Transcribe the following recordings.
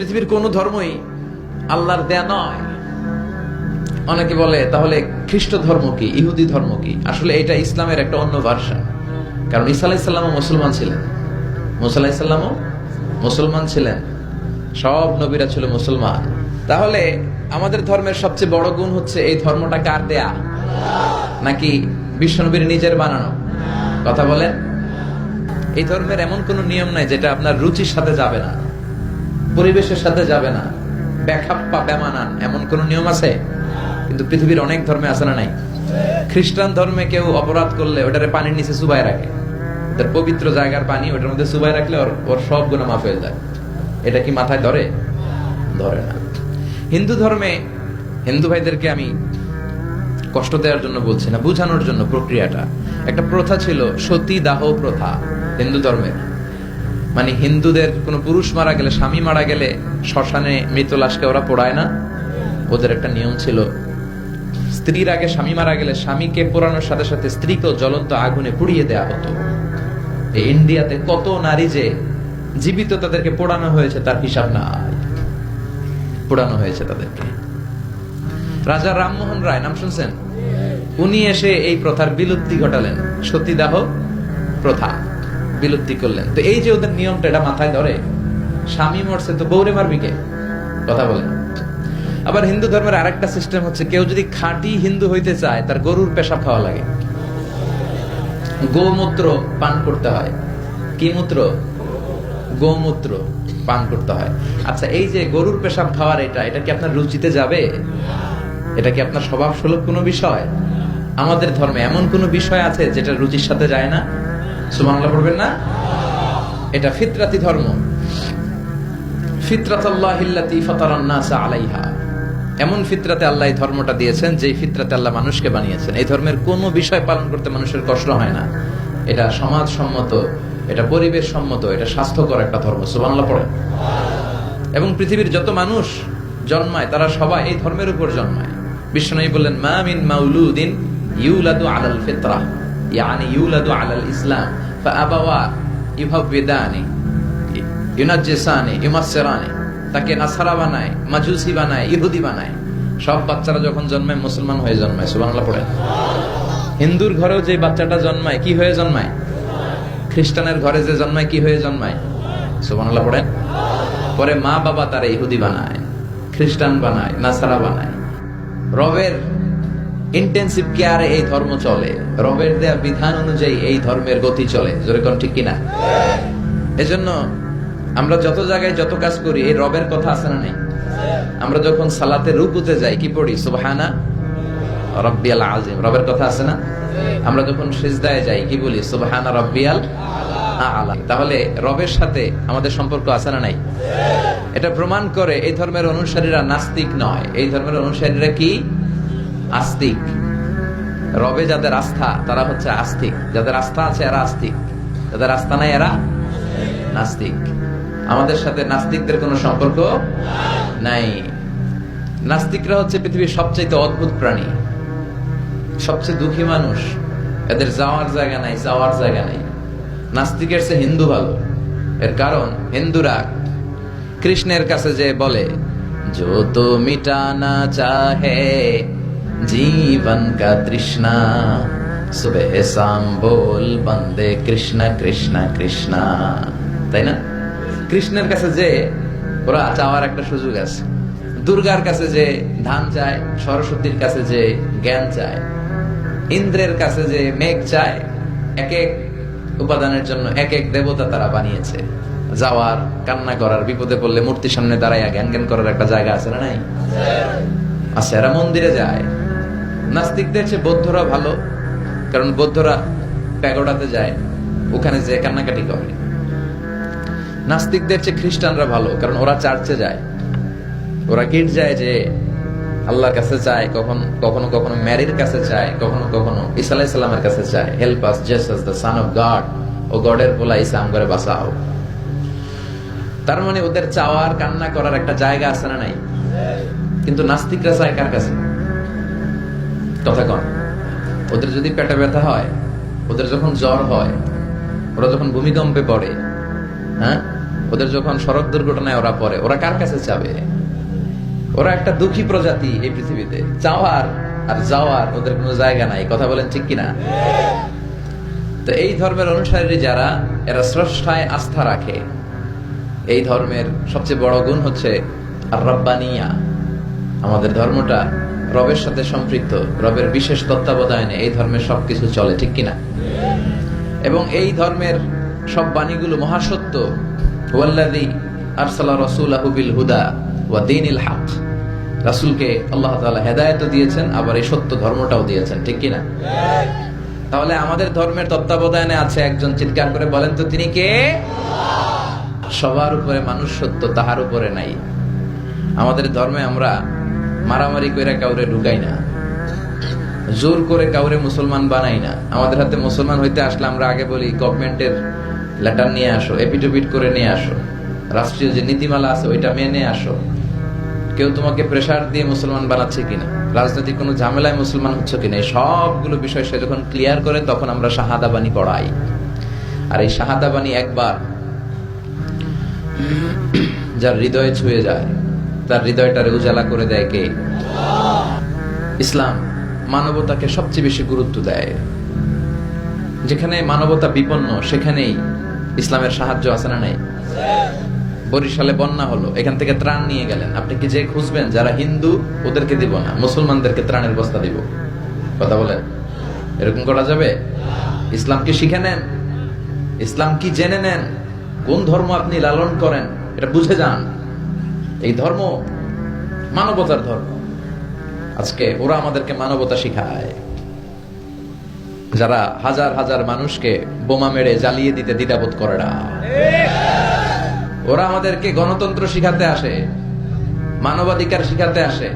পৃথিবীর কোন ধর্মই আল্লাহর দেয়া নয়। অনেকে বলে, তাহলে খ্রিস্ট ধর্ম কি? ইহুদি ধর্ম কি? আসলে এটা ইসলামের একটা অন্য ভার্সন কারণ ইসা আলাইসাল্লামও মুসলমান ছিলেন। মুসা আলাইসাল্লামও মুসলমান ছিলেন। সব নবীরা ছিল মুসলমান। তাহলে আমাদের ধর্মের সবচেয়ে বড় গুণ হচ্ছে, এই ধর্মটা কার দেয়া? নাকি বিশ্বনবীর নিজের বানানো? কথা বলেন? এই ধর্মের এমন কোনো নিয়ম নাই যেটা আপনার রুচির সাথে যাবে না। পরিবেশের সাথে যাবে না। ব্যাখাপ্পা বেমানান, এমন কোন নিয়ম আছে? কিন্তু পৃথিবীর অনেক ধর্মে আছে না নাই? খ্রিস্টান ধর্মে কেউ অপরাধ করলে ওটারে পানির নিচে চুবাই রাখে। তার পবিত্র জায়গার পানি ওটার মধ্যে চুবাই রাখলে ওর ওর সব গুণা মাফ হয়ে যায়। এটা কি মাথায় ধরে? ধরে না। হিন্দু ধর্মে হিন্দু ভাইদেরকে আমি কষ্ট দেওয়ার জন্য বলছি না, বোঝানোর জন্য প্রক্রিয়াটা। একটা প্রথা ছিল সতী দাহ প্রথা হিন্দু ধর্মের। মানে হিন্দুদের কোন পুরুষ মারা গেলে, স্বামী মারা গেলে শ্মশানে মৃত লাশকে ওরা পোড়ায় না? ওদের একটা নিয়ম ছিল, স্ত্রীর আগে স্বামী মারা গেলে স্বামীকে পোড়ানোর সাথে সাথে স্ত্রীকেও জ্বলন্ত আগুনে পুড়িয়ে দেয়া হতো। ইন্ডিয়াতে কত নারী যে জীবিত তাদেরকে পোড়ানো হয়েছে, তার হিসাব নাই। পোড়ানো হয়েছে তাদেরকে। রাজা রামমোহন রায়, নাম শুনছেন? উনি এসে এই প্রথার বিলুপ্তি ঘটালেন। সতীদাহ প্রথা। বিলুপ্তি করলেন। তো এই যে ওদের নিয়মটা, এটা মাথায় ধরে, স্বামী মরছে তো বৌরে মারবি কে? কথা বলেন। আবার হিন্দু ধর্মের আরেকটা সিস্টেম হচ্ছে, কেউ যদি খাঁটি হিন্দু হইতে চায়, তার গরুর পেশাব খাওয়া লাগে। গোমূত্র পান করতে হয়। কি মূত্র? গোমূত্র পান করতে হয়। আচ্ছা এই যে গরুর পেশাব খাওয়ার এটা এটা কি আপনার রুচিতে যাবে? এটা কি আপনার স্বভাব সুলভ কোনো বিষয়? আমাদের ধর্মে এমন কোনো বিষয় আছে যেটা রুচির সাথে যায় না? সুবাংলা পড়বেন না। এটা ফিতরাতি ধর্ম। ফিতরাতাল্লাহিল্লাতি ফাতারান নাসা আলাইহা। এমন ফিতরাতে আল্লাহ এই ধর্মটা দিয়েছেন যে ফিতরাতে আল্লাহ মানুষকে বানিয়েছেন। এই ধর্মের কোনো বিষয় পালন করতে মানুষের কষ্ট হয় না। এটা সমাজ সম্মত এটা পরিবেশ সম্মত এটা স্বাস্থ্যকর একটা ধর্ম। সুবহানাল্লাহ পড়ে এবং পৃথিবীর যত মানুষ জন্মায়, তারা সবাই এই ধর্মের উপর জন্মায়। বিশ্বনবী বললেন, মা মিন মাউলুদিন ইউলাদু আলাল ফিতরা। ইয়ানি ইউলাদু আলাল ইসলাম ফাআবাওয়া ইউহাব্বিদানি ইউনাজ্জিসানি ইউমাসসিরানি তাকে নাসারা বানায়, মাজুসি বানায়, ইহুদি বানায়। সব বাচ্চারা যখন জন্মায়, মুসলমান হয়ে জন্মায়, সুবহানাল্লাহ পড়েন। হিন্দুর ঘরেও যে বাচ্চাটা জন্মায়, কি হয়ে জন্মায়? খ্রিস্টানের ঘরে যে জন্মায়, কি হয়ে জন্মায়? সুবহানাল্লাহ পড়েন। পরে মা বাবা তারা ইহুদি বানায়, খ্রিস্টান বানায়, নাসারা বানায়। রবের ইন্টেন্সিভ কেয়ারে এই ধর্ম চলে। রবের দেয়া বিধান অনুযায়ী এই ধর্মের গতি চলে। জোরে কোন ঠিক কিনা? এজন্য আমরা যত জায়গায় যত কাজ করি এই রবের কথা আছে না নেই? আমরা যখন সালাতে রুকুতে যাই, কি পড়ি? সুবহানা রব্বিয়াল আজিম রবের কথা আছে না? আমরা যখন সিজদায় যাই, কি বলি? সুবহানা রব্বিয়াল আলা। তাহলে রবের সাথে আমাদের সম্পর্ক আছে না নাই? এটা প্রমাণ করে এই ধর্মের অনুসারীরা নাস্তিক নয়। এই ধর্মের অনুসারীরা কি? আস্তিক। রবে যাদের আস্থা, তারা হচ্ছে আস্তিক। যাদের আস্থা আছে, এরা আস্তিক। যাদের আস্থা নাই, এরা নাস্তিক। আমাদের সাথে নাস্তিকদের কোনো সম্পর্ক নাই। নাস্তিকরা হচ্ছে পৃথিবীর সবচাইতে অদ্ভুত প্রাণী। সবচেয়ে দুঃখী মানুষ। এদের যাওয়ার জায়গা নাই, যাওয়ার জায়গা নাই। নাস্তিকের সে হিন্দু ভালো। এর কারণ, হিন্দুরা কৃষ্ণের কাছে যে বলে যত মিটানা চাহে जीवन का तृष्णा सुबह शाम बोल बंदे কৃষ্ণ কৃষ্ণ কৃষ্ণ তাই না কৃষ্ণের কাছে যে ওরা চাওয়ার একটা সুযোগ আছে দুর্গার কাছে যে ধান চায় সরস্বতীর কাছে যে জ্ঞান চায় ইন্দ্রের কাছে যে মেঘ চায় এক এক উপাদানের জন্য এক এক দেবতা তারা বানিয়েছে যাওয়ার কান্না করার বিপদে পড়লে মূর্তির সামনে দাঁড়াইয়া জ্ঞান জ্ঞান করার একটা জায়গা আছে না নাই আচ্ছা এরা মন্দিরে যায় নাস্তিকদের চেয়ে বৌদ্ধরা ভালো, কারণ বৌদ্ধরা প্যাগোডাতে যায়, ওখানে যে কান্নাকাটি করে। নাস্তিকদের চেয়ে খ্রিস্টানরা ভালো, কারণ ওরা চার্চে যায়। ওরা গিট যায় যে আল্লাহর কাছে চায়, কখন কখনো কখনো ম্যারির কাছে চায়, কখনো কখনো ইসা আলাইসাল্লামের কাছে চায়। Help us Jesus the son of God ও গডের বলা ইসলাম করে বাঁচাও। তার মানে ওদের চাওয়ার, কান্না করার একটা জায়গা আছে না নাই? কিন্তু নাস্তিকরা চায় কার কাছে? কথা কন, ওদের যদি পেটে ব্যথা হয়, ওদের যখন জ্বর হয়, ওরা যখন ভূমিকম্পে পড়ে হ্যাঁ? ওদের যখন সড়ক দুর্ঘটনায় ওরা পড়ে, ওরা কার কাছে যাবে? ওরা একটা দুঃখী প্রজাতি এই পৃথিবীতে। চাওয়ার আর যাওয়ার ওদের কোনো জায়গা নাই। কথা বলেন ঠিক কিনা? তো এই ধর্মের অনুসারী যারা, এরা স্রষ্টায় আস্থা রাখে। এই ধর্মের সবচেয়ে বড় গুণ হচ্ছে আর রব্বানিয়া আমাদের ধর্মটা রবের সাথে সম্পৃক্ত, রবের বিশেষ তত্ত্বাবধানে এই ধর্মের সবকিছু চলে, ঠিক কিনা? এবং এই ধর্মের সব বাণীগুলো মহাসত্য, ওয়াল্লাযী আরসালা রাসূলাহু বিল হুদা ওয়া দীনিল হক। রাসূলকে আল্লাহ তাআলা হেদায়েতও দিয়েছেন, আবার এই সত্য ধর্মটাও দিয়েছেন, ঠিক কিনা? তাহলে আমাদের ধর্মের তত্ত্বাবধানে আছে একজন চিৎকার করে, বলেন তো তিনি কে? সবার উপরে মানুষ সত্য, তাহার উপরে নাই। আমাদের ধর্মে আমরা মারামারি করে কাউরে ঢুকাই না। জোর করে কাউরে মুসলমান বানাই না। আমাদের হাতে মুসলমান হইতে আসলে আমরা আগে বলি গভর্নমেন্টের লেটার নিয়ে আসো, এপিটোপিট করে নিয়ে আসো। রাষ্ট্রীয় যে নীতিমালা আছে, ওইটা মেনে আসো। কেউ তোমাকে প্রেশার দিয়ে মুসলমান বানাচ্ছে কিনা? রাজনৈতিক কোনো ঝামেলায় মুসলমান হচ্ছে কিনা? এই সবগুলো বিষয় সে যখন ক্লিয়ার করে, তখন আমরা শাহাদা বাণী পড়াই। আর এই শাহাদা বাণী একবার যার হৃদয়ে ছুঁয়ে যায় তার হৃদয়টারে উজালা করে দেয় কে? ইসলাম মানবতাকে সবচেয়ে বেশি গুরুত্ব দেয়। যেখানে মানবতা বিপন্ন, সেখানেই ইসলামের সাহায্য আছে না নাই? বরিশালে বন্যা হলো, এখান থেকে ত্রাণ নিয়ে গেলেন। আপনি কি যে খুঁজবেন, যারা হিন্দু, ওদেরকে দিব না, মুসলমানদেরকে ত্রাণের বস্তা দিব। কথা বলেন। এরকম করা যাবে? ইসলাম কি শিখে নেন? ইসলাম কি জেনে নেন? কোন ধর্ম আপনি লালন করেন? এটা বুঝে যান। এই ধর্ম মানবতার ধর্ম। আজকে ওরা আমাদেরকে মানবতা শিখায়। যারা হাজার হাজার মানুষকে বোমা মেরে জ্বালিয়ে দিতে দ্বিধাবোধ করে না। ওরা আমাদেরকে গণতন্ত্র শিখাতে আসে, মানবাধিকার শিখাতে আসে।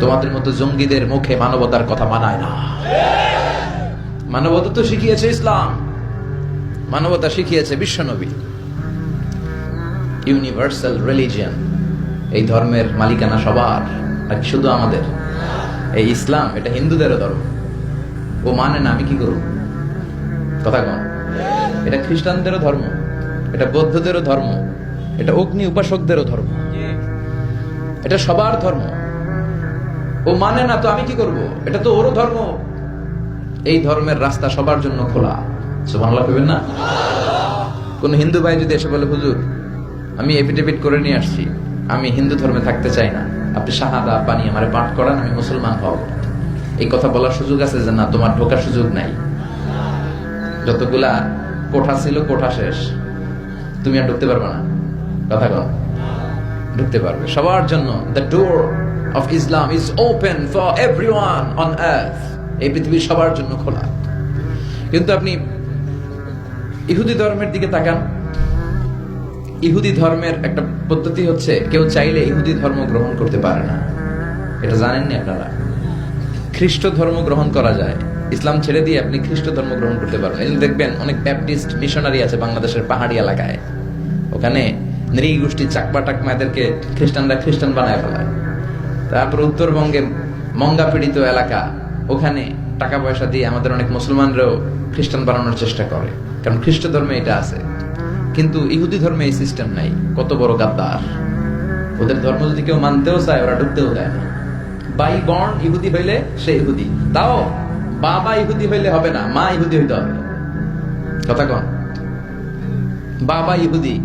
তোমাদের মতো জঙ্গিদের মুখে মানবতার কথা মানায় না। মানবতা তো শিখিয়েছে ইসলাম। মানবতা শিখিয়েছে বিশ্বনবী ইউনিভার্সাল রিলিজিয়ান এই ধর্মের মালিকানা সবার নাকি শুধু আমাদের। এই ইসলাম, এটা হিন্দুদেরও ধর্ম। ও মানে না, আমি কি করব? কথা কন। এটা খ্রিস্টানদেরও ধর্ম, এটা বৌদ্ধদেরও ধর্ম, এটা অগ্নি উপাসকদেরও ধর্ম। এটা সবার ধর্ম। ও মানে না, তো আমি কি করব? এটা তো ওরও ধর্ম। এই ধর্মের রাস্তা সবার জন্য খোলা। কইবেন না? কোন হিন্দু ভাই যদি এসে বলে, হুজুর আমি এফিডেভিট করে নিয়ে আসছি। আমি হিন্দু ধর্মে থাকতে চাই না। আপনি শাহাদা, পানি আমারে পাঠ করান, আমি মুসলমান হব। এই কথা বলার সুযোগ আছে যে না, তোমার ঢোকার সুযোগ নাই। যতগুলা কোঠা ছিল, কোঠা শেষ। তুমি আর ঢুকতে পারবে না। কথা কন। ঢুকতে পারবে। সবার জন্য the door of Islam is open for everyone on earth এই পৃথিবীর সবার জন্য খোলা। কিন্তু আপনি ইহুদি ধর্মের দিকে তাকান। ইহুদি ধর্মের একটা পদ্ধতি হচ্ছে, কেউ চাইলে ইহুদি ধর্ম গ্রহণ করতে পারে না। এটা জানেননি আপনারা? খ্রিস্ট ধর্ম গ্রহণ করা যায়। ইসলাম ছেড়ে দিয়ে আপনি খ্রিস্ট ধর্ম গ্রহণ করতে পারবেন। দেখবেন, অনেক ব্যাপটিস্ট মিশনারি আছে বাংলাদেশের পাহাড়ি এলাকায়। ওখানে নৃগোষ্ঠী চাকমা টাকমা এদেরকে খ্রিস্টানরা খ্রিস্টান বানায় ফেলায়। তারপর উত্তরবঙ্গে মঙ্গা পীড়িত এলাকা, ওখানে টাকা পয়সা দিয়ে আমাদের অনেক মুসলমানরাও খ্রিস্টান বানানোর চেষ্টা করে। কারণ খ্রিস্ট ধর্মে এটা আছে। কিন্তু ইহুদি ধর্মে এই সিস্টেম নাই। কত বড় গাদ্দার। ওদের ধর্ম যদি কেউ মানতেও চায়, ওরা ঢুকতেও দেয় না। বাই বর্ণ ইহুদি হইলে সে ইহুদি। তাও বাবা ইহুদি হইলে হবে না, মা ইহুদি হইতে হবে। কথা কন। বাবা ইহুদি,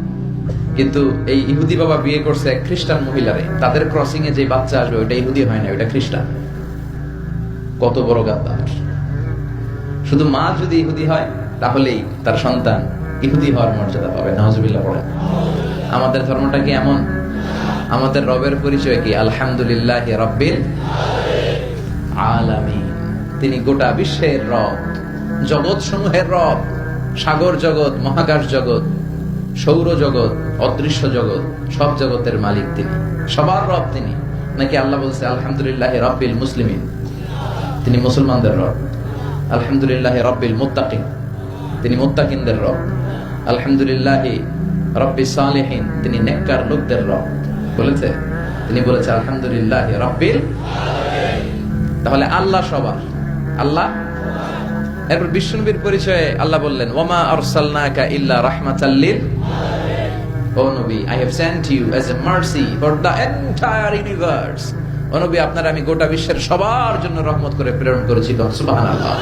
কিন্তু এই ইহুদি বাবা বিয়ে করছে খ্রিস্টান মহিলারে। তাদের ক্রসিং এ যে বাচ্চা আসবে ওটা ইহুদি হয় না, ওইটা খ্রিস্টান। কত বড় গাদ্দার। শুধু মা যদি ইহুদি হয়, তাহলেই তার সন্তান ইহুদি হওয়ার মর্যাদা পাবে নজবিল্লা পড়ে আমাদের ধর্মটা কি এমন? আমাদের রবের পরিচয় কি? আলহামদুলিল্লাহ রব্বিল আলামী তিনি গোটা বিশ্বের রব জগৎ সমূহের রব, সাগর জগৎ, মহাকাশ জগৎ, সৌর জগৎ, অদৃশ্য জগৎ, সব জগতের মালিক তিনি। সবার রব তিনি। নাকি আল্লাহ বলছে, আলহামদুলিল্লাহ রব্বিল মুসলিমিন? তিনি মুসলমানদের রব। আলহামদুলিল্লাহ রব্বিল মুত্তাকিন। তিনি মুত্তাকিনদের রব। আলহামদুলিল্লাহ রব্বি সালেহীন, তিনি নেককার লোকদের রব। বলেছে? তিনি বলেছে, আলহামদুলিল্লাহ রব্বিল তাহলে আল্লাহ সবার। আল্লাহ? এরপর বিষ্ণুবীর পরিচয়ে আল্লাহ বললেন, ওমা আরসালনাকা ইল্লা রাহমাতাল্লিল ও নবী I have sent you as a mercy for entire universe ও নবী, আপনার আমি গোটা বিশ্বের সবার জন্য রহমত করে প্রেরণ করেছি, সুবহানাল্লাহ।